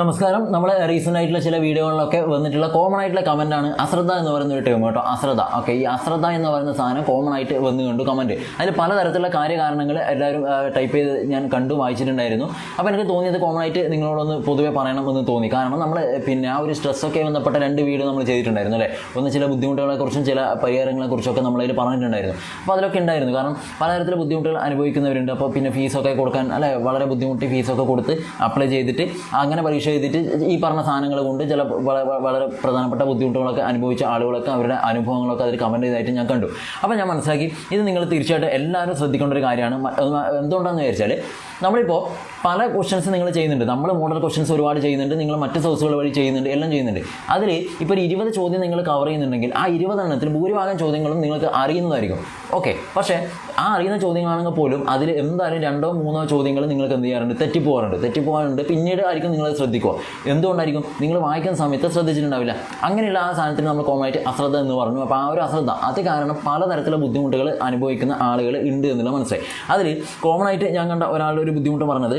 നമസ്കാരം. നമ്മൾ റീസെന്റ് ആയിട്ടുള്ള ചില വീഡിയോകളിലൊക്കെ വന്നിട്ടുള്ള കോമൺ ആയിട്ടുള്ള കമന്റ് ആണ് അശ്രദ്ധ എന്ന് പറയുന്ന ഒരു ടേം കേട്ടോ. അശ്രദ്ധ. ഓക്കെ ഈ അശ്രദ്ധ എന്ന് പറയുന്ന സാധനം കോമൺ ആയിട്ട് വന്നു കണ്ടു കമന്റ് അതിൽ പലതരത്തിലുള്ള കാര്യകാരണങ്ങൾ എല്ലാവരും ടൈപ്പ് ചെയ്ത് ഞാൻ കണ്ടു വായിച്ചിട്ടുണ്ടായിരുന്നു. അപ്പോൾ എനിക്ക് തോന്നിയത് കോമൺ ആയിട്ട് നിങ്ങളോടൊന്ന് പൊതുവെ പറയണമെന്ന് തോന്നി. കാരണം നമ്മൾ പിന്നെ ആ ഒരു സ്ട്രെസ്സൊക്കെ ബന്ധപ്പെട്ട രണ്ട് വീഡിയോ നമ്മൾ ചെയ്തിട്ടുണ്ടായിരുന്നു അല്ലേ? ഒന്ന് ചില ബുദ്ധിമുട്ടുകളെക്കുറിച്ചും ചില പരിഹാരങ്ങളെക്കുറിച്ചൊക്കെ നമ്മളതിൽ പറഞ്ഞിട്ടുണ്ടായിരുന്നു. അപ്പോൾ അതിലൊക്കെ ഉണ്ടായിരുന്നു. കാരണം പലതരത്തിലുള്ള ബുദ്ധിമുട്ടുകൾ അനുഭവിക്കുന്നവരുണ്ട്. അപ്പോൾ പിന്നെ ഫീസൊക്കെ കൊടുക്കാൻ അല്ലെ? വളരെ ബുദ്ധിമുട്ടി ഫീസൊക്കെ കൊടുത്ത് അപ്ലൈ ചെയ്തിട്ട് അങ്ങനെ പരീക്ഷ എഴുതിയിട്ട് ഈ പറഞ്ഞ സാധനങ്ങൾ കൊണ്ട് ചില വള- വള- വളരെ പ്രധാനപ്പെട്ട ബുദ്ധിമുട്ടുകളൊക്കെ അനുഭവിച്ച ആളുകളൊക്കെ അവരുടെ അനുഭവങ്ങളൊക്കെ അതിൽ കമന്റ് ചെയ്തായിട്ട് ഞാൻ കണ്ടു. അപ്പോൾ ഞാൻ മനസ്സിലാക്കി ഇത് നിങ്ങൾ തീർച്ചയായിട്ടും എല്ലാവരും ശ്രദ്ധിക്കേണ്ട ഒരു കാര്യമാണ്. എന്തുകൊണ്ടാണെന്ന് വിചാരിച്ചാൽ നമ്മളിപ്പോൾ പല ക്വസ്റ്റ്യൻസ് നിങ്ങൾ ചെയ്യുന്നുണ്ട്. നമ്മൾ മോഡൽ ക്വസ്റ്റ്യൻസ് ഒരുപാട് ചെയ്യുന്നുണ്ട്. നിങ്ങൾ മറ്റ് സോഴ്സുകൾ വഴി ചെയ്യുന്നുണ്ട്. എല്ലാം ചെയ്യുന്നുണ്ട്. അതിൽ ഇപ്പോൾ ഒരു ഇരുപത് ചോദ്യം നിങ്ങൾ കവർ ചെയ്യുന്നുണ്ടെങ്കിൽ ആ ഇരുപതെണ്ണത്തിൽ ഭൂരിഭാഗം ചോദ്യങ്ങളും നിങ്ങൾക്ക് അറിയുന്നതായിരിക്കും. ഓക്കെ പക്ഷേ ആ അറിയുന്ന ചോദ്യങ്ങളാണെങ്കിൽ പോലും അതിൽ എന്തായാലും രണ്ടോ മൂന്നോ ചോദ്യങ്ങൾ നിങ്ങൾക്ക് എന്ത് ചെയ്യാറുണ്ട്? തെറ്റിപ്പോകാറുണ്ട് തെറ്റിപ്പോകാറുണ്ട് പിന്നീട് ആയിരിക്കും നിങ്ങൾ ശ്രദ്ധിക്കുക. എന്തുകൊണ്ടായിരിക്കും? നിങ്ങൾ വായിക്കുന്ന സമയത്ത് ശ്രദ്ധിച്ചിട്ടുണ്ടാവില്ല. അങ്ങനെയുള്ള ആ സാധനത്തിന് നമ്മൾ കോമൺ ആയിട്ട് അശ്രദ്ധ എന്ന് പറഞ്ഞു. അപ്പോൾ ആ ഒരു അശ്രദ്ധ അത് കാരണം പലതരത്തിലുള്ള ബുദ്ധിമുട്ടുകൾ അനുഭവിക്കുന്ന ആളുകൾ ഉണ്ട് എന്നുള്ള മനസ്സിലായി. അതിൽ കോമൺ ആയിട്ട് ഞാൻ കണ്ട ഒരാളുടെ ഒരു ബുദ്ധിമുട്ട് പറഞ്ഞത്.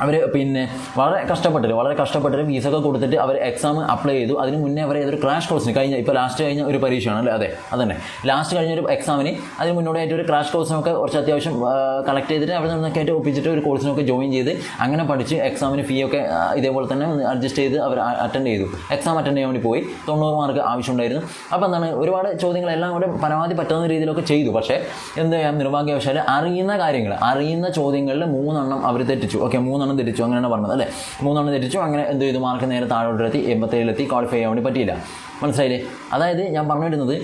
അവർ പിന്നെ വളരെ കഷ്ടപ്പെട്ടിട്ട് വളരെ കഷ്ടപ്പെട്ടിട്ട് ഫീസൊക്കെ കൊടുത്തിട്ട് അവർ എക്സാം അപ്ലൈ ചെയ്തു. അതിന് മുന്നേ അവർ ഏതൊരു ക്രാഷ് കോഴ്സിന് കഴിഞ്ഞ ഇപ്പോൾ ലാസ്റ്റ് കഴിഞ്ഞ ഒരു പരീക്ഷയാണ് അല്ലേ? അതെ അതന്നെ. ലാസ്റ്റ് കഴിഞ്ഞ ഒരു എക്സാമിന് അതിന് മുന്നോടിയായിട്ട് ഒരു ക്രാഷ് കോഴ്സിനൊക്കെ കുറച്ച് അത്യാവശ്യം കളക്ട് ചെയ്തിട്ട് അവിടെ നിന്നൊക്കെ ആയിട്ട് ഒപ്പിച്ചിട്ട് ഒരു കോഴ്സിനൊക്കെ ജോയിൻ ചെയ്ത് അങ്ങനെ പഠിച്ച് എക്സാമിന് ഫീ ഒക്കെ ഇതേപോലെ തന്നെ അഡ്ജസ്റ്റ് ചെയ്ത് അവർ അറ്റൻഡ് ചെയ്തു. എക്സാം അറ്റൻഡ് ചെയ്യാൻ വേണ്ടി പോയി. തൊണ്ണൂറ് മാർക്ക് ആവശ്യമുണ്ടായിരുന്നു. അപ്പോൾ എന്താണ് ഒരുപാട് ചോദ്യങ്ങളെല്ലാം കൂടെ പരമാവധി പറ്റുന്ന രീതിയിലൊക്കെ ചെയ്തു. പക്ഷേ എന്ത് ചെയ്യാം? നിർഭാഗ്യവശാൽ അറിയുന്ന കാര്യങ്ങൾ അറിയുന്ന ചോദ്യങ്ങളിൽ മൂന്നെണ്ണം അവർ തെറ്റിച്ചു. ഓക്കെ മൂന്നെണ്ണം തിരിച്ചു അങ്ങനെയാണ് പറഞ്ഞത് അല്ലേ? മൂന്നെണ്ണം തിരിച്ചു അങ്ങനെ എന്ത് ചെയ്തു? മാർക്ക് നേരെ താഴോട്ടെത്തി എൺപത്തേഴിലെത്തി ക്വാളിഫൈ ചെയ്യാൻ വേണ്ടി പറ്റിയില്ല. മനസ്സിലായില്ലേ? അതായത് ഞാൻ പറഞ്ഞു വരുന്നത്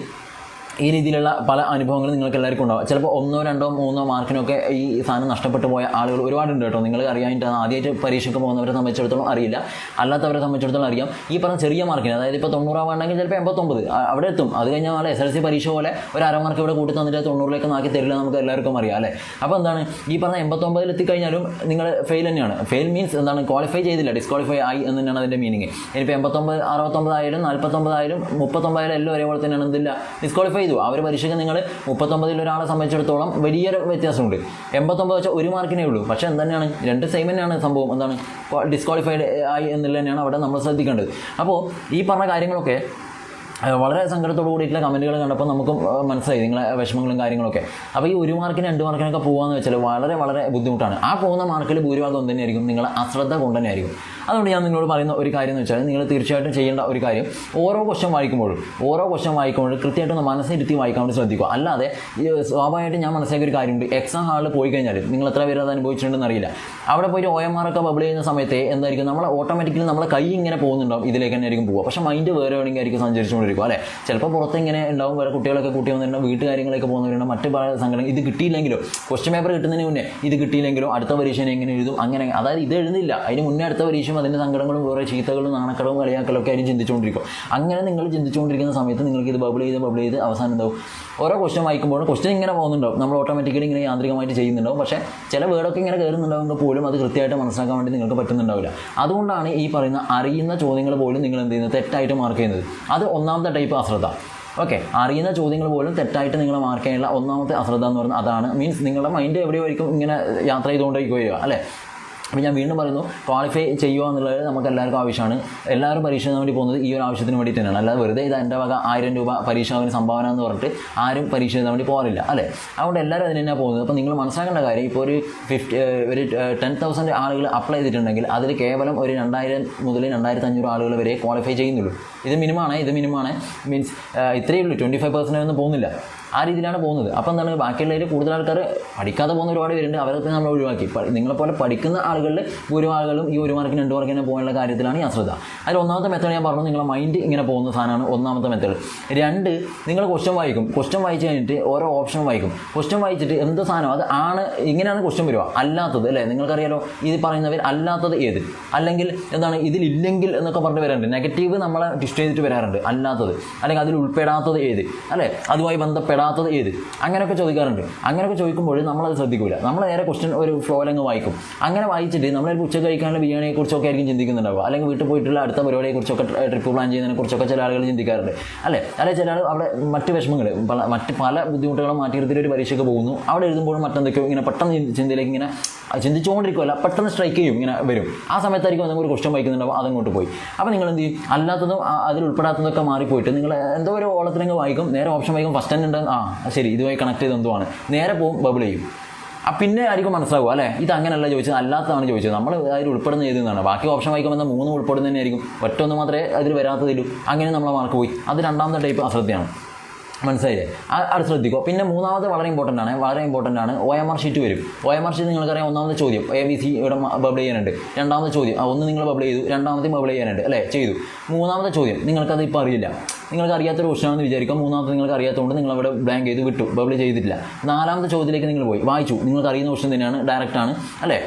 ഈ രീതിയിലുള്ള പല അനുഭവങ്ങളും നിങ്ങൾക്ക് എല്ലാവർക്കും ഉണ്ടാവും. ചിലപ്പോൾ ഒന്നോ രണ്ടോ മൂന്നോ മാർക്കിനൊക്കെ ഈ സാധനം നഷ്ടപ്പെട്ടു പോയ ആളുകൾ ഒരുപാടുണ്ട് കേട്ടോ. നിങ്ങൾ അറിയാനായിട്ട് ആദ്യമായിട്ട് പരീക്ഷയ്ക്ക് പോകുന്നവരെ സംബന്ധിച്ചിടത്തോളം അറിയില്ല. അല്ലാത്തവരെ സംബന്ധിച്ചിടത്തോളം അറിയാം. ഈ പറഞ്ഞ ചെറിയ മാർക്കിന് അതായത് ഇപ്പോൾ തൊണ്ണൂറാവാണെങ്കിൽ ചിലപ്പോൾ എൺപത്തൊമ്പത് അവിടെ എത്തും. അത് കഴിഞ്ഞാൽ നാളെ എസ് എൽ സി പരീക്ഷ പോലെ ഒരു അരമാർക്ക് ഇവിടെ കൂട്ടി തന്നിട്ട് തൊണ്ണൂറിലേക്ക് നാക്കി തരില്ല നമുക്ക് എല്ലാവർക്കും അറിയാം അല്ലേ? അപ്പോൾ എന്താണ്? ഈ പറഞ്ഞ എൺപത്തൊമ്പതിൽ എത്തിക്കഴിഞ്ഞാലും നിങ്ങൾ ഫെയിൽ തന്നെയാണ്. ഫെയിൽ മീൻസ് എന്താണ്? ക്വാളിഫൈ ചെയ്തില്ല. ഡിസ്ക്വാളിഫൈ ആയി എന്ന് തന്നെയാണ് അതിന്റെ മീനിങ്. ഇനിയിപ്പോൾ എൺപത്തൊമ്പത് അറുപത്തൊമ്പതായാലും നാൽപ്പത്തൊമ്പതായാലും മുപ്പത്തൊമ്പതായാലും എല്ലാം ഒരേപോലെ തന്നെയാണ്. എന്തില്ല? ഡിസ്ക്വാളിഫൈ ചെയ്തു. ആ ഒരു പരീക്ഷയ്ക്ക് നിങ്ങൾ മുപ്പത്തൊമ്പതിൽ ഒരാളെ സംബന്ധിച്ചിടത്തോളം വലിയൊരു വ്യത്യാസമുണ്ട്. എൺപത്തൊമ്പത് വെച്ചാൽ ഒരു മാർക്കിനേ ഉള്ളൂ. പക്ഷേ എന്താണ് രണ്ട് സെയിം തന്നെയാണ് സംഭവം. എന്താണ്? ഡിസ്ക്വാളിഫൈഡ് ആയി എന്നുള്ള തന്നെയാണ് അവിടെ നമ്മൾ ശ്രദ്ധിക്കേണ്ടത്. അപ്പോൾ ഈ പറഞ്ഞ കാര്യങ്ങളൊക്കെ വളരെ സങ്കടത്തോട് കൂടിയിട്ടുള്ള കമന്റുകൾ കണ്ടപ്പോൾ നമുക്ക് മനസ്സിലായി നിങ്ങളെ വിഷമങ്ങളും കാര്യങ്ങളൊക്കെ. അപ്പോൾ ഈ ഒരു മാർക്കിന് രണ്ട് മാർക്കിനൊക്കെ പോകാന്ന് വെച്ചാൽ വളരെ വളരെ ബുദ്ധിമുട്ടാണ്. ആ പോകുന്ന മാർക്കിൽ ഭൂരിഭാഗം ഒന്ന് തന്നെയായിരിക്കും നിങ്ങളെ അശ്രദ്ധ കൊണ്ട് തന്നെയായിരിക്കും. അതുകൊണ്ട് ഞാൻ നിങ്ങളോട് പറയുന്ന ഒരു കാര്യം എന്ന് വെച്ചാൽ നിങ്ങൾ തീർച്ചയായിട്ടും ചെയ്യേണ്ട ഒരു കാര്യം ഓരോ ക്വസ്റ്റ്യൻ വായിക്കുമ്പോഴും ഓരോ ക്വസ്റ്റ്യൻ വായിക്കുമ്പോഴും കൃത്യമായിട്ട് ഒന്ന് മനസ്സിരുത്തി വായിക്കാൻ വേണ്ടി ശ്രദ്ധിക്കുക. അല്ലാതെ സ്വാഭാവികമായിട്ട് ഞാൻ മനസ്സിലാക്കിയ ഒരു കാര്യമുണ്ട്. എക്സാം ഹാളിൽ പോയി കഴിഞ്ഞാൽ നിങ്ങൾ എത്ര പേര് അത് അനുഭവിച്ചിട്ടുണ്ടെന്ന് അറിയില്ല. അവിടെ പോയി ഒ എം ബബിൾ ചെയ്യുന്ന സമയത്ത് എന്തായിരിക്കും? നമ്മൾ ഓട്ടോമാറ്റിക്കലി നമ്മളെ കൈ ഇങ്ങനെ പോകുന്നുണ്ടാവും. ഇതിലേക്ക് തന്നെ ആയിരിക്കും പക്ഷേ മൈൻഡ് വേറെ എവിടെയെങ്കിലും ആയിരിക്കും സഞ്ചരിച്ചുകൊണ്ടിരിക്കും അല്ലേ? ചിലപ്പോൾ പുറത്ത് ഇങ്ങനെ ഉണ്ടാവും വേറെ കുട്ടികളൊക്കെ കൂട്ടി വന്നിട്ടുണ്ട് വീട്ടുകാര്യങ്ങളൊക്കെ പോകുന്നവരുണ്ട് മറ്റ് പല സംഘടന ഇത് കിട്ടിയില്ലെങ്കിലും ക്വസ്റ്റ്യൻ പേപ്പർ കിട്ടുന്നതിന് മുന്നേ ഇത് കിട്ടിയില്ലെങ്കിലും അടുത്ത പരീക്ഷനെ എങ്ങനെ എഴുതും? അങ്ങനെ അതായത് ഇത് എഴുതുന്നില്ല. അതിന് മുന്നേ അടുത്ത പരീക്ഷയും അതിന്റെ സങ്കടങ്ങളും വേറെ ചീത്തകളും നാണക്കടവും കളിയാക്കലൊക്കെ ആയിരിക്കും ചിന്തിച്ചുകൊണ്ടിരിക്കും. അങ്ങനെ നിങ്ങൾ ചിന്തിച്ചുകൊണ്ടിരിക്കുന്ന സമയത്ത് നിങ്ങൾക്ക് ഇത് ബബിൾ ചെയ്ത് ബബിൾ ചെയ്ത് അവസാനം ഉണ്ടാവും ഓരോ ക്വസ്റ്റ്യൻ വായിക്കുമ്പോഴും ക്വസ്റ്റ്യൻ ഇങ്ങനെ പോകുന്നുണ്ടാവും. നമ്മൾ ഓട്ടോമാറ്റിക്കലി ഇങ്ങനെ യാന്ത്രികമായിട്ട് ചെയ്യുന്നുണ്ടാവും. പക്ഷേ ചില വേർഡൊക്കെ ഇങ്ങനെ കയറുന്നുണ്ടാവുമ്പോൾ പോലും അത് കൃത്യമായിട്ട് മനസ്സിലാക്കാൻ വേണ്ടി നിങ്ങൾക്ക് പറ്റുന്നുണ്ടാവില്ല. അതുകൊണ്ടാണ് ഈ പറയുന്ന അറിയുന്ന ചോദ്യങ്ങൾ പോലും നിങ്ങൾ എന്ത് ചെയ്യുന്നത്? തെറ്റായിട്ട് മാർക്ക് ചെയ്യുന്നത്. അത് ഒന്നാമത്തെ ടൈപ്പ് അശ്രദ്ധ. ഓക്കെ അറിയുന്ന ചോദ്യങ്ങൾ പോലും തെറ്റായിട്ട് നിങ്ങൾ മാർക്ക് ചെയ്യാനുള്ള ഒന്നാമത്തെ അശ്രദ്ധ എന്ന് പറയുന്നത് അതാണ്. മീൻസ് നിങ്ങളുടെ മൈൻഡ് എവിടെയായിരിക്കും ഇങ്ങനെ യാത്ര ചെയ്തുകൊണ്ടിരിക്കുകയോ അല്ലേ? അപ്പോൾ ഞാൻ വീണ്ടും പറയുന്നു ക്വാളിഫൈ ചെയ്യുക എന്നുള്ളത് നമുക്ക് എല്ലാവർക്കും ആവശ്യമാണ്. എല്ലാവരും പരീക്ഷ വേണ്ടി പോകുന്നത് ഈ ഒരു ആവശ്യത്തിന് വേണ്ടി തന്നെയാണ്. അല്ലാതെ വെറുതെ ഇത് എന്റെ വക ആയിരം രൂപ പരീക്ഷാവിന് സംഭാവന എന്ന് പറഞ്ഞിട്ട് ആരും പരീക്ഷ എഴുതാൻ വേണ്ടി പോകാറില്ല അല്ലേ? അതുകൊണ്ട് എല്ലാവരും അതിന് തന്നെയാണ് പോകുന്നത്. അപ്പോൾ നിങ്ങൾ മനസ്സിലാക്കേണ്ട കാര്യം ഇപ്പോൾ ഒരു ഫിഫ്റ്റി ഒരു ടെൻ തൗസൻഡ് ആളുകൾ അപ്ലൈ ചെയ്തിട്ടുണ്ടെങ്കിൽ അതിൽ കേവലം ഒരു രണ്ടായിരം മുതൽ രണ്ടായിരത്തി അഞ്ഞൂറ് ആളുകൾ വരെ ക്വാളിഫൈ ചെയ്യുന്നുള്ളൂ. ഇത് മിനിമമാണ് ഇത് മിനിമമാണ് മീൻസ് ഇത്രയേ ഉള്ളൂ. ട്വന്റി ഫൈവ് പെർസെന്റേജ് ഒന്നും പോകുന്നില്ല. ആ രീതിയിലാണ് പോകുന്നത്. അപ്പോൾ എന്താണ്? ബാക്കിയുള്ളവർ കൂടുതൽ ആൾക്കാർ പഠിക്കാതെ പോകുന്ന ഒരുപാട് പേരുണ്ട്. അവരൊക്കെ നമ്മൾ ഒഴിവാക്കി. നിങ്ങളെപ്പോലെ പഠിക്കുന്ന ആളുകളിൽ ഭൂരിഭാഗം ആളുകളും ഈ ഒരു മാർക്കിന് രണ്ട് മാർക്കിന് പോകാനുള്ള കാര്യത്തിലാണ് ഞാൻ അശ്രദ്ധ. അതിൽ ഒന്നാമത്തെ മെത്തേഡ് ഞാൻ പറഞ്ഞു. നിങ്ങളുടെ മൈൻഡ് ഇങ്ങനെ പോകുന്ന സാധനമാണ് ഒന്നാമത്തെ മെത്തേഡ് രണ്ട് നിങ്ങൾ ക്വസ്റ്റ്യൻ വായിക്കും. ക്വസ്റ്റ്യൻ വായിച്ച് കഴിഞ്ഞിട്ട് ഓരോ ഓപ്ഷൻ വായിക്കും. ക്വസ്റ്റ്യൻ വായിച്ചിട്ട് എന്ത് സാധനം അത് ആണ് ഇങ്ങനെയാണ് ക്വസ്റ്റ്യൻ വരിക. അല്ലാത്തത് അല്ലേ? നിങ്ങൾക്കറിയാലോ ഇത് പറയുന്നവർ അല്ലാത്തത് ഏത്? അല്ലെങ്കിൽ എന്താണ് ഇതിലില്ലെങ്കിൽ എന്നൊക്കെ പറഞ്ഞ് വരാറുണ്ട്. നെഗറ്റീവ് നമ്മളെ ഡിസ്റ്റ് ചെയ്തിട്ട് വരാറുണ്ട്. അല്ലാത്തത്. അല്ലെങ്കിൽ അതിൽ ഉൾപ്പെടാത്തത് ഏത്? അല്ലേ? അതുമായി ബന്ധപ്പെടാത്തത് ഏത്? അങ്ങനെയൊക്കെ ചോദിക്കാറുണ്ട്. അങ്ങനെയൊക്കെ ചോദിക്കുമ്പോൾ നമ്മളത് ശ്രദ്ധിക്കില്ല നമ്മൾ നേരെ ക്വസ്റ്റ്യൻ ഒരു ഫ്ലോയിലങ്ങ് വായിക്കും. അങ്ങനെ വായിച്ചിട്ട് നമ്മൾ ഉച്ചയ്ക്ക് കഴിക്കാനുള്ള ബിരിയാണിയെ കുറിച്ചൊക്കെ ആയിരിക്കും ചിന്തിക്കുന്നുണ്ടാവുക. അല്ലെങ്കിൽ വീട്ടിൽ പോയിട്ടുള്ള അടുത്ത പരിപാടിയെ കുറിച്ചൊക്കെ ട്രിപ്പ് പ്ലാൻ ചെയ്യുന്നതിനെ കുറിച്ചൊക്കെ ചില ആളുകൾ ചിന്തിക്കാറുണ്ട്. അല്ലേ? അല്ലെ ചില ആൾ അവിടെ മറ്റ് വിഷമങ്ങൾ മറ്റ് പല ബുദ്ധിമുട്ടുകളും മാറ്റി നിർത്തിയിട്ട് ഒരു പരീക്ഷയ്ക്ക് പോകുന്നു. അവിടെ എഴുതുമ്പോഴും മറ്റെന്തൊക്കെയോ ഇങ്ങനെ പെട്ടെന്ന് ചിന്ത- ചിന്തയിലേക്ക് ഇങ്ങനെ ചിന്തിച്ചുകൊണ്ടിരിക്കുമല്ല പെട്ടെന്ന് സ്ട്രൈക്ക് ചെയ്യും ഇങ്ങനെ വരും. ആ സമയത്തായിരിക്കും എന്തെങ്കിലും ഒരു ക്വസ്റ്റ്യൻ വായിക്കുന്നുണ്ടാവും അതങ്ങോട്ട് പോയി. അപ്പോൾ നിങ്ങൾ എന്ത് ചെയ്യും? അല്ലാത്തതും അതിൽ ഉൾപ്പെടാത്തതൊക്കെ മാറിപ്പോയിട്ട് നിങ്ങൾ എന്തോ ഒരു ഓളത്തിലങ്ങ് വായിക്കും നേരെ ഓപ്ഷൻ വായിക്കും ഫസ്റ്റ് തന്നെ ഉണ്ട് ആ ശരി ഇതുമായി കണക്ട് ചെയ്ത് എന്തുവാണ്? നേരെ പോകും ബബിൾ ചെയ്യും. ആ പിന്നെ ആയിരിക്കും മനസ്സിലാവും അല്ലേ? ഇത് അങ്ങനെയല്ല ചോദിച്ചത് അല്ലാത്തതാണ് ചോദിച്ചത്. നമ്മൾ അതിൽ ഉൾപ്പെടുന്ന ഏതെന്നാണ് ബാക്കി ഓപ്ഷൻ വായിക്കുമ്പോൾ മൂന്ന് ഉൾപ്പെടുന്നതന്നെ ആയിരിക്കും ഒറ്റ ഒന്ന് മാത്രമേ അതിൽ വരാത്തതിലും. അങ്ങനെ നമ്മളെ മാർക്ക് പോയി. അത് രണ്ടാമത്തെ ടൈപ്പ് അശ്രദ്ധയാണ്. മനസ്സിലായില്ലേ? അത് ശ്രദ്ധിക്കുക പിന്നെ മൂന്നാമത് വളരെ ഇമ്പോർട്ടന്റ് ആണ് വളരെ ഇമ്പോർട്ടന്റ് ആണ് ഒ എം ആർ ഷീറ്റ് വരും. ഒ എം ആർ ഷീറ്റ് നിങ്ങൾക്കറിയാം ഒന്നാമത്തെ ചോദ്യം. എ ബി സി ഇവിടെ ബബിൾ ചെയ്യാനുണ്ട്. രണ്ടാമത്തെ ചോദ്യം. ഒന്ന് നിങ്ങൾ ബബിൾ ചെയ്തു രണ്ടാമത്തെ ബബിൾ ചെയ്യാനുണ്ട് അല്ലേ? ചെയ്തു. മൂന്നാമത്തെ ചോദ്യം. നിങ്ങൾക്കത് ഇപ്പോൾ അറിയില്ല. നിങ്ങൾക്ക് അറിയാത്തൊരു ഓപ്ഷനാണെന്ന് വിചാരിക്കാം മൂന്നാമത്തെ നിങ്ങൾക്ക് അറിയാത്തതുകൊണ്ട് നിങ്ങൾ അവിടെ ബ്ലാങ്ക് ചെയ്ത് വിട്ടു. ബബിൾ ചെയ്തിട്ടില്ല. നാലാമത്തെ ചോദ്യത്തിലേക്ക് നിങ്ങൾ പോയി. വായിച്ചു. നിങ്ങൾക്ക് അറിയുന്ന ഓപ്ഷൻ തന്നെയാണ് ഡയറക്റ്റ് ആണ് അല്ലേ?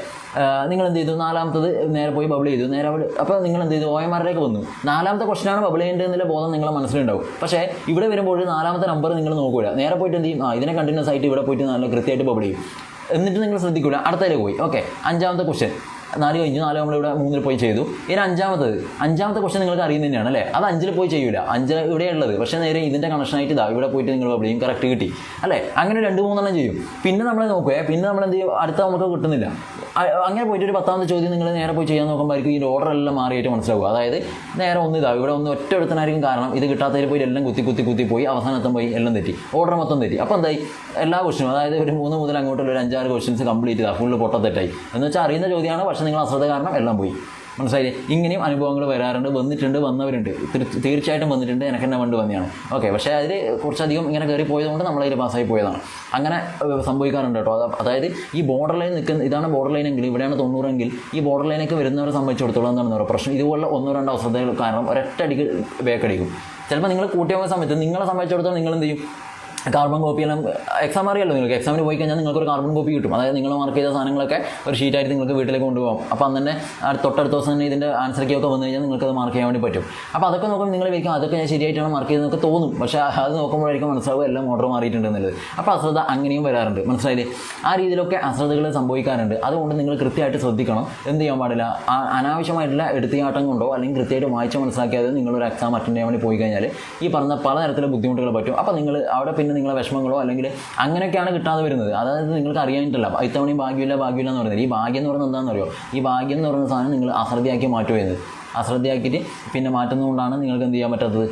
നിങ്ങൾ എന്ത് ചെയ്തു നാലാമത്തത് നേരെ പോയി ബബിൾ ചെയ്തു. നേരെ അവിടെ അപ്പോൾ നിങ്ങൾ എന്ത് ചെയ്തു ഓയമാരിലേക്ക് വന്നു. നാലാമത്തെ ക്വസ്റ്റനാണ് ബബിൾ ചെയ്യേണ്ടത് എന്നുള്ള ബോധം നിങ്ങളെ മനസ്സിലുണ്ടാവും. പക്ഷേ ഇവിടെ വരുമ്പോൾ നാലാമത്തെ നമ്പർ നിങ്ങൾ നോക്കൂല. നേരെ പോയിട്ട് എന്ത് ചെയ്യും? ആ ഇതിനെ കണ്ടിന്യൂസ് ആയിട്ട് ഇവിടെ പോയിട്ട് നല്ല കൃത്യമായിട്ട് ബബിൾ ചെയ്യും. എന്നിട്ട് നിങ്ങൾ ശ്രദ്ധിക്കൂല. അടുത്തതിലേക്ക് പോയി. ഓക്കെ. അഞ്ചാമത്തെ ക്വസ്റ്റ്യൻ നാല് കഴിഞ്ഞു. നാല് നമ്മൾ ഇവിടെ മൂന്നിൽ പോയി ചെയ്തു. ഇനി അഞ്ചാമത്തത്. അഞ്ചാമത്തെ ക്വസ്റ്റൻ നിങ്ങൾക്ക് അറിയുന്ന തന്നെയാണ് അല്ലേ? അത് അഞ്ചിൽ പോയി ചെയ്യൂല. അഞ്ച് ഇവിടെയുള്ളത്. പക്ഷേ നേരെ ഇതിന്റെ കണക്ഷനായിട്ട് ഇതാ ഇവിടെ പോയിട്ട് നിങ്ങൾ ചെയ്യും. കറക്റ്റ് കിട്ടി. അല്ലേ? അങ്ങനെ രണ്ട് മൂന്നെണ്ണം ചെയ്യും. പിന്നെ നമ്മൾ നോക്കുക പിന്നെ നമ്മൾ എന്ത് ചെയ്യും? അടുത്ത നമുക്ക് കിട്ടുന്നില്ല. അങ്ങനെ പോയിട്ട് ഒരു പത്താമത്തെ ചോദ്യം നിങ്ങൾ നേരെ പോയി ചെയ്യാൻ നോക്കുമ്പോഴായിരിക്കും ഈ ഓർഡർ എല്ലാം മാറിയിട്ട് മനസ്സിലാവും അതായത് നേരെ ഒന്ന് ഇതാവും ഇവിടെ ഒന്ന് ഒറ്റ എടുത്തനായിരിക്കും കാരണം ഇത് കിട്ടാത്തതിൽ പോയി എല്ലാം കുത്തി കുത്തി കുത്തി പോയി അവസാനത്തും പോയി എല്ലാം തെറ്റി. ഓർഡർ മൊത്തം തെറ്റി. അപ്പോൾ എന്തായി? എല്ലാ ക്വസ്റ്റനും അതായത് ഒരു മൂന്ന് മുതൽ അങ്ങോട്ടുള്ള ഒരു അഞ്ചാറ് ക്വസ്റ്റ്യൻസ് കംപ്ലീറ്റ് ചെയ്താൽ ഫുള്ള് പൊട്ടത്തെറ്റായി. എന്ന് വെച്ചാൽ അറിയുന്ന ചോദ്യമാണ് പക്ഷേ നിങ്ങൾ അശ്രദ്ധ കാരണം എല്ലാം പോയി. മനസ്സിലായില്ലേ? ഇങ്ങനെയും അനുഭവങ്ങൾ വരാറുണ്ട് വന്നിട്ടുണ്ട് വന്നവരുണ്ട്. തീർ- തീർച്ചയായിട്ടും വന്നിട്ടുണ്ട് എനിക്ക് തന്നെ വണ്ട് വന്നെയാണ്. ഓക്കെ പക്ഷേ അതിൽ കുറച്ചധികം ഇങ്ങനെ കയറി പോയതുകൊണ്ട് നമ്മളതിൽ പാസ്സായി പോയതാണ്. അങ്ങനെ സംഭവിക്കാറുണ്ട് കേട്ടോ. അത് അതായത് ഈ ബോർഡർ ലൈൻ നിൽക്കുന്ന ഇതാണ് ബോർഡർ ലൈൻ എങ്കിൽ ഇവിടെയാണ് തൊണ്ണൂറെങ്കിൽ ഈ ബോർഡർ ലൈനൊക്കെ വരുന്നവരെ സംബന്ധിച്ചിടത്തോളം എന്താണ് പറയുക? പ്രശ്നം ഇതുപോലെ ഒന്നോ രണ്ടോ അശ്രദ്ധകൾ കാരണം ഒരൊറ്റടിക്ക് ബേക്കടിക്കും ചിലപ്പോൾ നിങ്ങൾ കൂട്ടിയ സമയത്ത് നിങ്ങളെ സംബന്ധിച്ചിടത്തോളം നിങ്ങൾ എന്ത് ചെയ്യും? കാർബൺ കോപ്പി എല്ലാം എക്സാം അറിയാലോ നിങ്ങൾക്ക്? എക്സാമിന് പോയി കഴിഞ്ഞാൽ നിങ്ങൾക്ക് ഒരു കാർബൺ കോപ്പി കിട്ടും. അതായത് നിങ്ങൾ മാർക്ക് ചെയ്ത സാധനങ്ങളൊക്കെ ഒരു ഷീറ്റായിട്ട് നിങ്ങൾക്ക് വീട്ടിലേക്ക് കൊണ്ടുപോകാം. അപ്പോൾ അന്ന് തന്നെ തൊട്ടടുത്ത ദിവസം തന്നെ ഇതിന്റെ ആൻസർ കീ ഒക്കെ വന്നു കഴിഞ്ഞാൽ നിങ്ങൾക്ക് അത് മാർക്ക് ചെയ്യാൻ വേണ്ടി പറ്റും. അപ്പോൾ അതൊക്കെ നോക്കുമ്പോൾ നിങ്ങൾ വിളിക്കും അതൊക്കെ ഞാൻ ശരിയായിട്ടാണ് മാർക്ക് ചെയ്തതൊക്കെ തോന്നും. പക്ഷേ അത് നോക്കുമ്പോഴായിരിക്കും മനസ്സിലാവും എല്ലാം മോട്ടർ മാറിയിട്ടുണ്ട് എന്നുള്ളത്. അപ്പോൾ അശ്രദ്ധ അങ്ങനെയും വരാറുണ്ട്. മനസ്സിലായില്ലേ? ആ രീതിയിലൊക്കെ അശ്രദ്ധകൾ സംഭവിക്കാറുണ്ട്. അതുകൊണ്ട് നിങ്ങൾ കൃത്യമായിട്ട് ശ്രദ്ധിക്കണം. എന്ത് ചെയ്യാൻ പാടില്ല? അനാവശ്യമായിട്ടുള്ള എടുത്തിയാട്ടം കൊണ്ടോ അല്ലെങ്കിൽ കൃത്യമായിട്ട് വായിച്ച് മനസ്സിലാക്കിയാതെ നിങ്ങളൊരു എക്സാം അറ്റൻഡ് ചെയ്യാൻ വേണ്ടി പോയി കഴിഞ്ഞാൽ ഈ പറഞ്ഞ പലതരത്തിലുള്ള ബുദ്ധിമുട്ടുകൾ പറ്റും. അപ്പോൾ നിങ്ങൾ അവിടെ പിന്നെ നിങ്ങളെ വിഷമങ്ങളോ അല്ലെങ്കിൽ അങ്ങനെയൊക്കെയാണ് കിട്ടാതെ വരുന്നത്. അതായത് നിങ്ങൾക്ക് അറിയാനിട്ടില്ല. ഇത്തവണയും ഭാഗ്യമില്ല ഭാഗ്യമില്ല എന്ന് പറയുന്നത് ഈ ഭാഗ്യം എന്ന് പറയുന്നത് എന്താണെന്ന് അറിയോ ഈ ഭാഗ്യം എന്ന് പറയുന്ന സാധനം നിങ്ങൾ അശ്രദ്ധയാക്കി മാറ്റുമായിരുന്നു അശ്രദ്ധയാക്കിയിട്ട് പിന്നെ മാറ്റുന്നതുകൊണ്ടാണ് നിങ്ങൾക്ക് എന്ത് ചെയ്യാൻ പറ്റാത്തത്?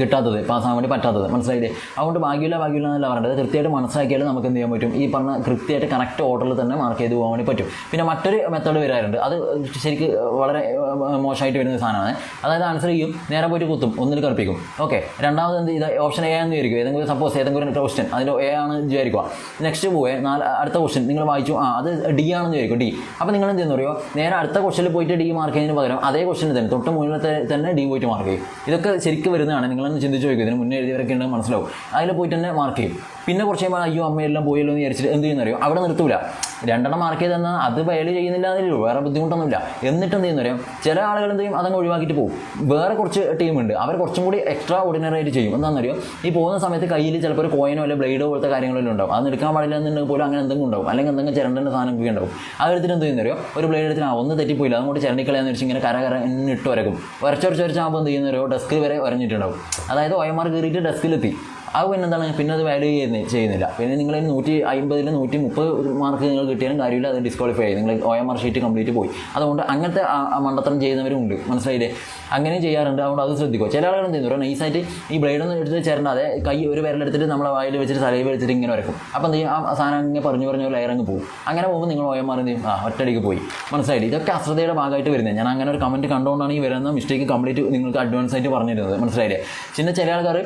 കിട്ടാത്തത് പാസ്സാകാൻ വേണ്ടി പറ്റാത്തത്. മനസ്സിലായില്ലേ? അതുകൊണ്ട് ഭാഗ്യമില്ല ഭാഗ്യമില്ല എന്നല്ല പറയേണ്ടത്. കൃത്യമായിട്ട് മനസ്സിലാക്കിയാൽ നമുക്ക് എന്ത് ചെയ്യാൻ പറ്റും? ഈ പറഞ്ഞ കൃത്യമായിട്ട് കറക്റ്റ് ഓർഡറിൽ തന്നെ മാർക്ക് ചെയ്ത് പോകാൻ വേണ്ടി പറ്റും. പിന്നെ മറ്റൊരു മെത്തേഡ് വരാറുണ്ട്. അത് ശരിക്ക് വളരെ മോശമായിട്ട് വരുന്ന സാധനമാണ്. അതായത് ആൻസർ ചെയ്യും നേരെ പോയിട്ട് കുത്തും ഒന്നിൽ കറുപ്പിക്കും. ഓക്കെ രണ്ടാമത് എന്ത് ഇത് ഓപ്ഷൻ എ എന്ന് വിചാരിക്കും ഏതെങ്കിലും സപ്പോസ് ഏതെങ്കിലും ഒരു ക്വസ്റ്റ്യൻ അതിന്റെ എ ആണ് വിചാരിക്കുക. നെക്സ്റ്റ് പോവേ നാല് അടുത്ത ക്വസ്റ്റ്യൻ നിങ്ങൾ വായിച്ചു ആ അത് ഡി ആണെന്ന് വിചാരിക്കും ഡി അപ്പോൾ നിങ്ങൾ എന്ത് ചെയ്യുന്നു അറിയോ? നേരെ അടുത്ത ക്വസ്റ്റ്യനിൽ പോയിട്ട് ഡി മാർക്ക് ചെയ്യുന്നതിന് പകരം അതേ ക്വസ്റ്റ്യൻ തന്നെ തൊട്ട് മുന്നിൽ തന്നെ ഡി പോയിട്ട് മാർക്ക് ചെയ്യും. ഇതൊക്കെ ശരിക്കും വരുന്നതാണ്. നിങ്ങളൊന്ന് ചിന്തിച്ച് നോക്കും ഇതിന് മുന്നേ എഴുതിയവരൊക്കെ ഉണ്ടെങ്കിൽ മനസ്സിലാവും. അതിൽ പോയിട്ട് തന്നെ മാർക്ക് ചെയ്യും. പിന്നെ കുറച്ച് കഴിയുമ്പോൾ അയ്യോ അമ്മയെല്ലാം പോയല്ലോ എന്ന് വിചാരിച്ചിട്ട് എന്ത് ചെയ്യുന്നറിയോ? അവിടെ നിർത്തൂല. രണ്ടെണ്ണം മാർക്ക് ചെയ്ത് തന്നാൽ അത് വയൽ ചെയ്യുന്നില്ല അതിൽ വേറെ ബുദ്ധിമുട്ടൊന്നുമില്ല. എന്നിട്ട് എന്ത് ചെയ്യുന്നവരെ ചില ആളുകൾ എന്ത് ചെയ്യും? അതങ്ങ് ഒഴിവാക്കിയിട്ട് പോകും. വേറെ കുറച്ച് ടീമുണ്ട് അവർ കുറച്ചും കൂടി എക്സ്ട്രാ ഓർഡിനറി ആയിട്ട് ചെയ്യും. എന്താണെന്നറിയോ? ഈ പോകുന്ന സമയത്ത് കയ്യിൽ ചിലപ്പോൾ ഒരു കോയിനോ അല്ലെങ്കിൽ ബ്ലേഡോ പോലത്തെ കാര്യങ്ങളെല്ലാം ഉണ്ടാവും. അത് എടുക്കാൻ പാടില്ല എന്നുണ്ടെങ്കിൽ പോലും അങ്ങനെ എന്തെങ്കിലും ഉണ്ടാവും. അല്ലെങ്കിൽ എന്തെങ്കിലും ചിരണ്ടന്റെ സാധനമൊക്കെ ഉണ്ടാവും. അത് എടുത്തിട്ട് എന്ത് ചെയ്യുന്നവരോ ഒരു ബ്ലേഡ് എടുത്തിട്ട് ആ ഒന്ന് തെറ്റിപ്പോയില്ല. അതുകൊണ്ട് ചിരണ്ടിക്കളയാന്ന് വെച്ച് ഇങ്ങനെ കര കര ഇട്ട് വരക്കും വരച്ചൊരച്ച് വരച്ചാകുമ്പോൾ എന്ത് ചെയ്യുന്നവരോ ഡെസ്ക് വരെ വരഞ്ഞിട്ടുണ്ടാവും. അതായത് ഒയമാർ കയറിയിട്ട് ഡെസ്കിലെത്തി അത് പിന്നെ എന്താണ്? പിന്നെ അത് വാല്യൂ ചെയ്യുന്ന ചെയ്യുന്നില്ല. പിന്നെ നിങ്ങൾ നൂറ്റി അമ്പതിൽ നൂറ്റി മുപ്പത് മാർക്ക് നിങ്ങൾ കിട്ടിയാലും കാര്യമില്ല അത് ഡിസ്ക്വാളിഫൈ ആയി. നിങ്ങൾ O M R sheet complete പോയി. അതുകൊണ്ട് അങ്ങനത്തെ മണ്ടത്തരം ചെയ്യുന്നവരും ഉണ്ട് മനസ്സിലായില്ലേ? അങ്ങനെയും ചെയ്യാറുണ്ട്. അതുകൊണ്ട് അത് ശ്രദ്ധിക്കുക ചില ആളുകൾ എന്ത് ചെയ്യുന്നു? നൈസായിട്ട് ഈ ബ്ലേഡ് ഒന്നും എടുത്ത് ചേരണ്ടാതെ കൈ ഒരു വിരലെടുത്തിട്ട് നമ്മളെ വായിൽ വെച്ചിട്ട് തലയിൽ വെച്ചിട്ട് ഇങ്ങനെ വരക്കും. അപ്പോൾ എന്ത് ചെയ്യും? ആ സാധനം ഇങ്ങനെ പറഞ്ഞു പറഞ്ഞ ഒരു അങ്ങ് പോകും. അങ്ങനെ പോകുമ്പോൾ നിങ്ങൾ ഒ എം ആർ ആ ഒറ്റടിക്ക് പോയി. മനസ്സിലായില്ലേ? ഇതൊക്കെ അശ്രദ്ധയുടെ ഭാഗമായിട്ട് വരുന്നത്. ഞാൻ അങ്ങനെ ഒരു കമന്റ് കണ്ടുകൊണ്ടാണ് ഈ വരുന്ന മിസ്റ്റേക്ക് കംപ്ലീറ്റ് നിങ്ങൾക്ക് അഡ്വാൻസ് ആയിട്ട് പറഞ്ഞിരുന്നത്. മനസ്സിലായില്ലേ? പിന്നെ ചില ആൾക്കാർ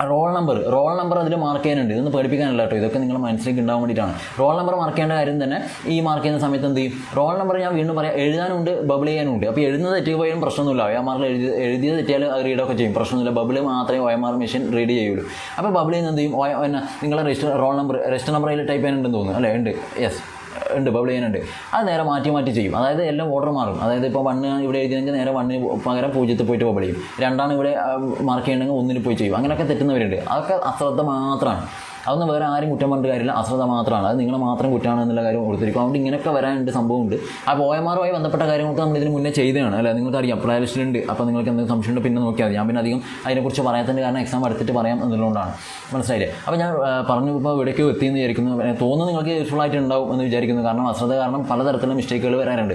റോൾ നമ്പർ റോൾ നമ്പർ അതിൽ മാർക്ക് ചെയ്യാനുണ്ട്. ഇതൊന്നും പേടിപ്പിക്കാനല്ല കേട്ടോ. ഇതൊക്കെ നിങ്ങൾ മനസ്സിലേക്ക് ഉണ്ടാവാൻ വേണ്ടിയിട്ടാണ്. റോൾ നമ്പർ മാർക്ക് ചെയ്യേണ്ട കാര്യം തന്നെ ഈ മാർക്ക് ചെയ്യുന്ന സമയത്ത് എന്ത് ചെയ്യും? റോൾ നമ്പർ ഞാൻ വീണ്ടും പറയാം. എഴുതാനുണ്ട് ബബിൾ ചെയ്യാനുണ്ട്. അപ്പോൾ എഴുതുന്നത് തെറ്റി പോയാലും പ്രശ്നമൊന്നുമില്ല. ഒ എം എഴുതി എഴുതിയത് തെറ്റിയാൽ അത് റീഡൊക്കെ ചെയ്യും. പ്രശ്നമൊന്നുമില്ല. ബബിൾ മാത്രമേ ഒ ആർ മെഷീൻ റീഡ് ചെയ്യുള്ളൂ. അപ്പോൾ ബബിൾ ചെയ്യുന്ന എന്ത് ചെയ്യും? നിങ്ങളുടെ നിങ്ങളെ register roll number register number അതിൽ ടൈപ്പ് ചെയ്യാനുണ്ടെന്ന് തോന്നുന്നു. അല്ലേ? ഉണ്ട്. യെസ് ഉണ്ട് ബബിൾ ചെയ്യാനുണ്ട്. അത് നേരെ മാറ്റി മാറ്റി ചെയ്യും. അതായത് എല്ലാം ഓർഡർ മാറും. അതായത് ഇപ്പോൾ വണ്ണ് ഇവിടെ എഴുതിയെങ്കിൽ നേരെ വണ്ണിന് പകരം പൂജ്യത്തിൽ പോയിട്ട് ബബിൾ ചെയ്യും. രണ്ടാണ് ഇവിടെ മാർക്ക് ചെയ്യണമെങ്കിൽ ഒന്നിന് പോയി ചെയ്യും. അങ്ങനെയൊക്കെ തെറ്റുന്നവരുണ്ട്. അതൊക്കെ അശ്രദ്ധ മാത്രമാണ്. അതൊന്നും വേറെ ആരും കുറ്റം പറഞ്ഞിട്ട് കാര്യമില്ല. അശ്രദ്ധ മാത്രമാണ്. അത് നിങ്ങളെ മാത്രം കുറ്റമാണ് എന്നുള്ള കാര്യം കൊടുത്തിരിക്കും. അതുകൊണ്ട് ഇങ്ങനെയൊക്കെ വരാനുണ്ട് സംഭവമുണ്ട്. ആ പോയമാറുമായി ബന്ധപ്പെട്ട കാര്യങ്ങളൊക്കെ നമ്മൾ ഇതിന് മുന്നേ ചെയ്തതാണ്. അല്ലേ? നിങ്ങൾക്ക് അറിയാം. പ്ലേ ലിസ്റ്റിലുണ്ട് അപ്പോൾ നിങ്ങൾക്ക് എന്തെങ്കിലും സംശയം ഉണ്ട് പിന്നെ നോക്കിയാൽ മതി. ഞാൻ പിന്നെ അധികം അതിനെക്കുറിച്ച് പറയാത്തതിന്റെ കാരണം എക്സാം എടുത്തിട്ട് പറയാം എന്നുള്ളതുകൊണ്ടാണ്. മനസ്സിലായില്ലേ? അപ്പോൾ ഞാൻ പറഞ്ഞു ഇപ്പോൾ ഇവിടേക്ക് എത്തിയെന്ന് വിചാരിക്കുന്നു. തോന്നുന്നു നിങ്ങൾക്ക് യൂസ്ഫുൾ ആയിട്ട് ഉണ്ടാവും എന്ന് വിചാരിക്കുന്നു. കാരണം അശ്രദ്ധ കാരണം പലതരത്തിലുള്ള മിസ്റ്റേക്കുകൾ വരാറുണ്ട്.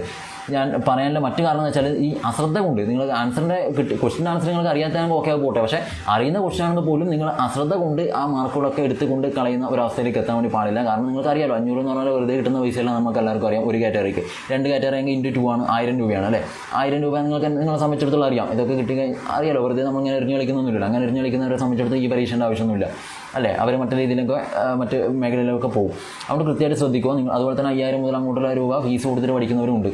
ഞാൻ പറയാനുള്ള മറ്റു കാരണം എന്ന് വെച്ചാൽ ഈ അശ്രദ്ധ കൊണ്ട് നിങ്ങൾ ആൻസറിന്റെ കിട്ടി ക്വസ്റ്റ്യൻ ആൻസർ നിങ്ങൾക്ക് അറിയാത്തതാണെങ്കിൽ ഓക്കെ പോട്ടെ. പക്ഷേ അറിയുന്ന ക്വസ്റ്റ്യൻ ആണെങ്കിൽ പോലും നിങ്ങൾ അശ്രദ്ധ കൊണ്ട് ആ മാർക്കുകളൊക്കെ എടുത്തുകൊണ്ട് കളയുന്ന ഒരു അവസ്ഥയിലേക്ക് എത്താൻ വേണ്ടി പാടില്ല. കാരണം നിങ്ങൾക്ക് അറിയാലോ അഞ്ഞൂറ് എന്ന് പറഞ്ഞാൽ വെറുതെ കിട്ടുന്ന പൈസയെല്ലാം നമുക്ക് എല്ലാവർക്കും അറിയാം. ഒരു കാറ്റഗറിക്ക്. രണ്ട് കാറ്റഗറി എങ്കിൽ ഇന്റു ടു ആണ് ആയിരം രൂപയാണ് അല്ലേ? ആയിരം രൂപ നിങ്ങൾക്ക് നിങ്ങളെ സംബന്ധിച്ചിടത്തോളം അറിയാം. ഇതൊക്കെ കിട്ടി അറിയാലോ വെറുതെ നമ്മൾ ഇങ്ങനെ എറിഞ്ഞു കളിക്കുന്നൊന്നുമില്ല. അങ്ങനെ എറിഞ്ഞു കളിക്കുന്നവരെ സംബന്ധിച്ചിടത്തോളം ഈ പരീക്ഷേന്റെ ആവശ്യമൊന്നുമില്ല. അല്ലേ? അവർ മറ്റു രീതിയിലൊക്കെ മറ്റ് മേഖലയിലൊക്കെ പോകും. അതുകൊണ്ട് കൃത്യമായിട്ട് ശ്രദ്ധിക്കുക. നിങ്ങൾ അതുപോലെ തന്നെ അയ്യായിരം മുതൽ അങ്ങോട്ടുള്ള രൂപ ഫീസ് കൊടുത്തിട്ട് പഠിക്കുന്നവരുണ്ട്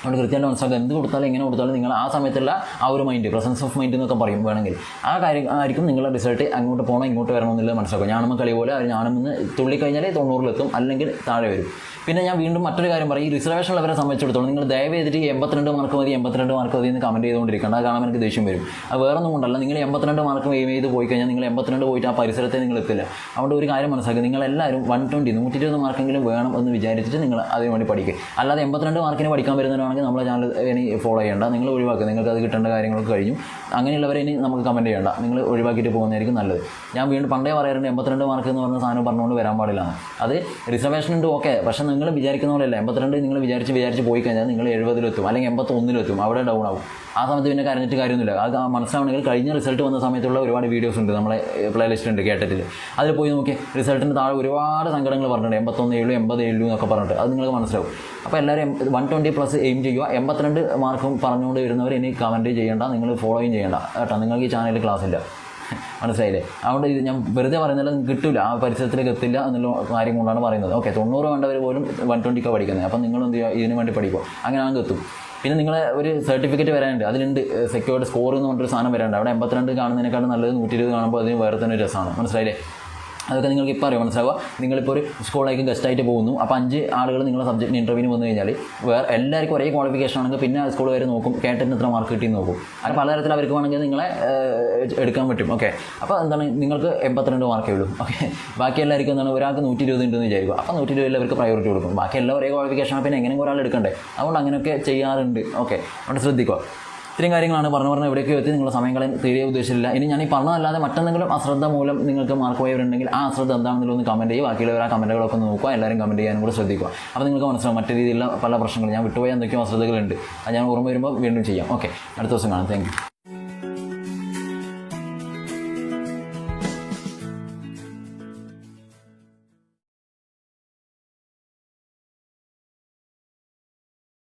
അതുകൊണ്ട് കൃത്യമായിട്ട് മനസ്സിലാക്കുക എന്ത് കൊടുത്താലും എങ്ങനെ കൊടുത്താലും നിങ്ങൾ ആ സമയത്തുള്ള ആ ഒരു മൈൻഡ് പ്രസൻസ് ഓഫ് മൈൻഡ് എന്നൊക്കെ പറയും വേണമെങ്കിൽ. ആ കാര്യം ആയിരിക്കും നിങ്ങളുടെ റിസൾട്ട് അങ്ങോട്ട് പോകണം ഇങ്ങോട്ട് വരണം എന്നുള്ളത് മനസ്സിലാക്കുക. ഞാനും കളി പോലെ ഞാനും ഇന്ന് തുള്ളിക്കഴിഞ്ഞാൽ തൊണ്ണൂറിലെത്തും അല്ലെങ്കിൽ താഴെ വരും. പിന്നെ ഞാൻ വീണ്ടും മറ്റൊരു കാര്യം പറയും. ഈ റിസർവേഷൻ ഉള്ളവരെ സംബന്ധിച്ചിടത്തോളം നിങ്ങൾ ദയവ് ചെയ്തിട്ട് ഈ എൺപത്തിരണ്ട് മാർക്ക് മതി എൺപത്തിരണ്ട് മാർക്ക് മതി എന്ന് കമന്റ് ചെയ്തുകൊണ്ടിരിക്കണം അത് കാണാൻ എനിക്ക് ദേഷ്യം വരും. അത് വേറെ ഒന്നും കൊണ്ടല്ല. നിങ്ങൾ എൺപത്തിരണ്ട് മാർക്ക് എയിം ചെയ്ത് പോയി കഴിഞ്ഞാൽ നിങ്ങൾ എൺപത്തിരണ്ട് പോയിട്ട് ആ പരിസരത്തെ നിങ്ങൾ എത്തില്ല. അതുകൊണ്ട് ഒരു കാര്യം മനസ്സിലാക്കുക. നിങ്ങൾ എല്ലാവരും വൺ ട്വന്റി നൂറ്റി ഇരുപത് മാർക്കെങ്കിലും വേണം എന്ന് വിചാരിച്ചിട്ട് നിങ്ങൾ അതിന് വേണ്ടി പഠിക്കുക. അല്ലാതെ എൺപത്തിരണ്ട് മാർക്കിന് പഠിക്കാൻ വരുന്നവരാണെങ്കിൽ നമ്മളെ ചാനൽ ഇനി ഫോളോ ചെയ്യേണ്ട. നിങ്ങൾ ഒഴിവാക്കുക. നിങ്ങൾക്ക് അത് കിട്ടേണ്ട കാര്യങ്ങളൊക്കെ കഴിഞ്ഞു. അങ്ങനെയുള്ളവരെ ഇനി നമുക്ക് കമന്റ് ചെയ്യേണ്ട. നിങ്ങൾ ഒഴിവാക്കിയിട്ട് പോകുന്നതായിരിക്കും നല്ലത്. ഞാൻ വീണ്ടും പണ്ടേ പറയാറുണ്ട് എൺപത്തിരണ്ട് മാർക്ക് എന്ന് പറഞ്ഞ സാധനം പറഞ്ഞുകൊണ്ട് വരാൻ പാടില്ല അത് റിസർവേഷൻ ഉണ്ട് ഓക്കെ പക്ഷേ നിങ്ങൾ വിചാരിക്കുന്ന പോലെയല്ല. എൺപത്തിരണ്ട് നിങ്ങൾ വിചാരിച്ച് വിചാരിച്ച് പോയി കഴിഞ്ഞാൽ നിങ്ങൾ എഴുപതിലെത്തും അല്ലെങ്കിൽ എൺപത്തൊന്നിലെത്തും. അവിടെ ഡൗൺ ആവും. ആ സമയത്ത് പിന്നെ കരഞ്ഞിട്ട് കാര്യമൊന്നുമില്ല. അത് മനസ്സിലാവണമെങ്കിൽ കഴിഞ്ഞ റിസൾട്ട് വന്ന സമയത്തുള്ള ഒരുപാട് വീഡിയോസ് ഉണ്ട് നമ്മളെ പ്ലേ ലിസ്റ്റ് ഉണ്ട് കേട്ടറ്റിൽ അതിൽ പോയി നോക്കി റിസൾട്ടിന് താഴെ ഒരുപാട് സങ്കടങ്ങൾ പറഞ്ഞിട്ടുണ്ട്. എൺപത്തൊന്ന് ഏഴു എൺപത് ഏഴു എന്നൊക്കെ പറഞ്ഞിട്ട്. അത് നിങ്ങൾക്ക് മനസ്സിലാവും. അപ്പോൾ എല്ലാവരും വൺ ട്വന്റി പ്ലസ് എയിം ചെയ്യുക. എൺപത്തിരണ്ട് മാർക്കും പറഞ്ഞുകൊണ്ട് വരുന്നവർ ഇനി കമന്റ് ചെയ്യേണ്ട. നിങ്ങൾ ഫോളോയും ചെയ്യേണ്ട. കേട്ടോ നിങ്ങൾക്ക് ഈ ചാനലിൽ ക്ലാസ് ഇല്ല. മനസ്സിലായില്ലേ? അതുകൊണ്ട് ഇത് ഞാൻ വെറുതെ പറയുന്നില്ല കിട്ടില്ല ആ പരിസരത്തിലേക്ക് എത്തില്ല എന്നുള്ള കാര്യം കൊണ്ടാണ് പറയുന്നത്. ഓക്കെ തൊണ്ണൂറ് വേണ്ടവർ പോലും വൺ ട്വന്റിക്കാണ് പഠിക്കുന്നത്. അപ്പം നിങ്ങൾ എന്ത് ചെയ്യുക? ഇതിന് വേണ്ടി പഠിക്കുക. അങ്ങനെ അങ്ങ് എത്തും. പിന്നെ നിങ്ങളെ ഒരു സർട്ടിഫിക്കറ്റ് വരാനുണ്ട്. അതിലുണ്ട് സെക്യൂർഡ് സ്കോർ എന്ന് പറഞ്ഞൊരു സാധനം വരാനുണ്ട്. അവിടെ എൺപത്തിരണ്ട് കാണുന്നതിനേക്കാളും നല്ലത് നൂറ്റി ഇരുപത് കാണുമ്പോൾ അതിന് വേറെ തന്നെ രസമാണ്. മനസ്സിലായില്ലേ? അതൊക്കെ നിങ്ങൾക്ക് ഇപ്പോൾ അറിയാം മനസ്സിലാവുക? നിങ്ങളിപ്പോൾ ഒരു സ്കൂളിലേക്ക് ഗസ്റ്റായിട്ട് പോകുന്നു. അപ്പോൾ അഞ്ച് ആളുകൾ നിങ്ങളെ സബ്ജക്റ്റിന് ഇന്റർവ്യൂവിന് വന്നു കഴിഞ്ഞാൽ വേറെ എല്ലാവർക്കും ഒരേ ക്വാളിഫിക്കേഷൻ ആണെങ്കിൽ പിന്നെ സ്കൂൾ വരെ നോക്കും കേട്ടിന് എത്ര മാർക്ക് കിട്ടി നോക്കും. അങ്ങനെ പലതരത്തിൽ അവർക്ക് വേണമെങ്കിൽ നിങ്ങളെ എടുക്കാൻ പറ്റും. ഓക്കെ? അപ്പോൾ എന്താണ് നിങ്ങൾക്ക് എൺപത്തിരണ്ട് മാർക്കേ ഉള്ളൂ. ഓക്കെ? ബാക്കി എല്ലാവർക്കും എന്താണ് ഒരാൾക്ക് നൂറ്റി ഇരുപത് ഉണ്ടെന്ന് വിചാരിക്കും അപ്പോൾ നൂറ്റി ഇരുപതിൽ അവർക്ക് പ്രയോറിറ്റി കൊടുക്കും. ബാക്കി എല്ലാം ഒരേ ക്വാളിഫിക്കേഷൻ പിന്നെ എങ്ങനെയും ഒരാൾ എടുക്കണ്ടേ? അതുകൊണ്ട് അങ്ങനെയൊക്കെ ചെയ്യാറുണ്ട്. ഓക്കെ? അതുകൊണ്ട് ശ്രദ്ധിക്കുക. ഇത്രയും കാര്യങ്ങളാണ് പറഞ്ഞു പറഞ്ഞ് എവിടെയൊക്കെ എത്തി. നിങ്ങളുടെ സമയം കളയാൻ തീരെ ഉദ്ദേശമില്ല ഇനി ഞാൻ ഈ പറഞ്ഞതല്ലാതെ മറ്റെന്തെങ്കിലും അശ്രദ്ധ മൂലം നിങ്ങൾക്ക് മാർക്ക് പോയവരുണ്ടെങ്കിൽ ആ അശ്രദ്ധ എന്താണെന്നുള്ള ഒന്ന് കമന്റ് ചെയ്യുക. ബാക്കിയുള്ളവർ ആ കമന്റുകളൊക്കെ ഒന്ന് നോക്കുക. എല്ലാവരും കമന്റ് ചെയ്യാനും കൂടെ ശ്രദ്ധിക്കുക. അപ്പോൾ നിങ്ങൾക്ക് മനസ്സിലാവും മറ്റു രീതിയിലുള്ള പല പ്രശ്നങ്ങളും. ഞാൻ വിട്ടുപോയ എന്തൊക്കെയോ അശ്രദ്ധകളുണ്ട്. അത് ഞാൻ ഓർമ്മ വരുമ്പോൾ വീണ്ടും ചെയ്യാം. ഓക്കെ അടുത്ത ദിവസം കാണാം. താങ്ക്